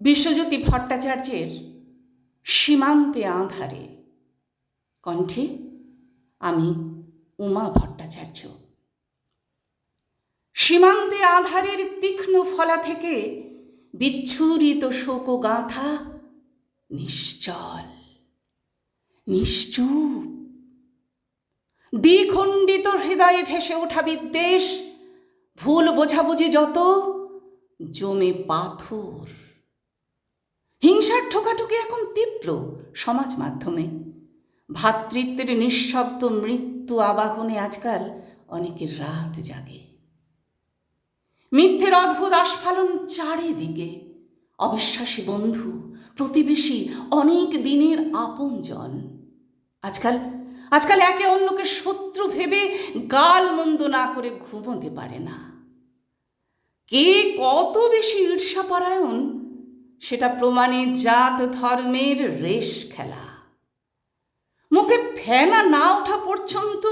বিশ্বজ্যোতি ভট্টাচার্যের সীমান্তে আধারে। কণ্ঠে আমি উমা ভট্টাচার্য। সীমান্তে আধারের তীক্ষ্ণ ফলা থেকে বিচ্ছুরিত শোক গাঁথা নিশ্চল, নিশ্চুপ। দ্বিখণ্ডিত হৃদয়ে ভেসে ওঠা বিদ্বেষ, ভুল বোঝাবুঝি যত, জমে পাথর। হিংসার ঠোকাঠুকি এখন তীব্র সমাজ মাধ্যমে। ভ্রাতৃত্বের নিঃশব্দ মৃত্যু আবাহনে আজকাল অনেকের রাত জাগে। মিথ্যের অদ্ভুত আস্ফালন চারিদিকে। অবিশ্বাসী বন্ধু, প্রতিবেশী, অনেক দিনের আপনজন। আজকাল আজকাল একে অন্যকে শত্রু ভেবে গাল মন্দ না করে ঘুমোতে পারে না। কে কত বেশি ঈর্ষাপরায়ণ সেটা প্রমাণে জাত ধর্মের রেশ খেলা। মুখে ফেনা না ওঠা পর্যন্ত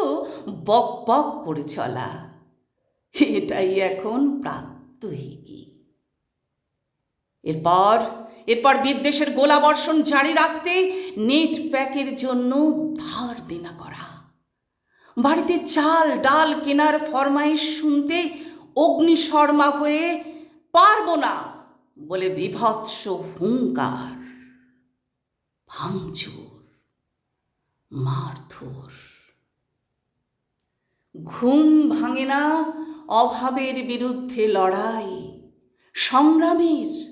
বক বক করে চলা। এটাই এখন প্রাত্যহিকী এরপর এরপর বিদ্বেষের গোলাবর্ষণ জারি রাখতে নেট প্যাকের জন্য ধার দেনা করা। বাড়িতে চাল, ডাল কেনার ফরমাইশ শুনতে অগ্নিশর্মা হয়ে পারব না। বলে বিভৎস হুঙ্কার, ভাঙচুর, মারধর। ঘুম ভাঙে না অভাবের বিরুদ্ধে লড়াই, সংগ্রামের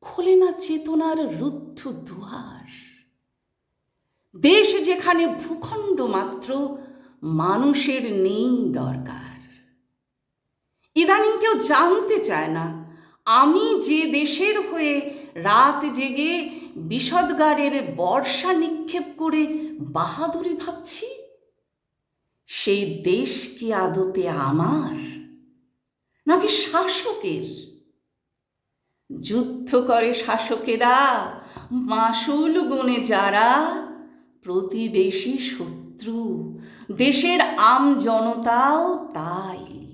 খোলে না চেতনার রুদ্ধ দুয়ার। দেশ যেখানে ভূখণ্ড মাত্র, মানুষের নেই দরকার। ইদানিং কেউ জানতে চায় না আমি যে দেশের হয়ে রাত জেগে বিষদগারের বর্ষা নিক্ষেপ করে বাহাদুরি ভাবছি, সেই দেশ কি আদতে আমার, নাকি শাসকের? যুদ্ধ করে শাসকেরা, মাসুল গুণে যারা প্রতিদেশী শত্রু, দেশের আম জনতাও তাই।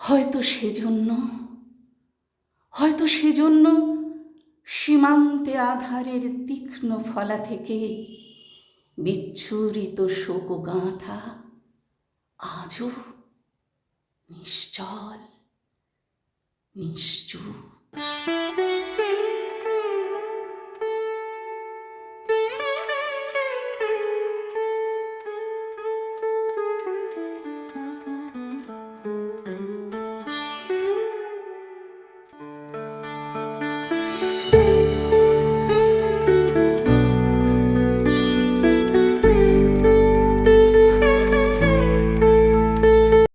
হয়তো সেজন্য হয়তো সেজন্য সীমান্তে আধারের তীক্ষ্ণ ফলা থেকে বিচ্ছুরিত শোক গাঁথা আজও নিশ্চল নিশ্চুপ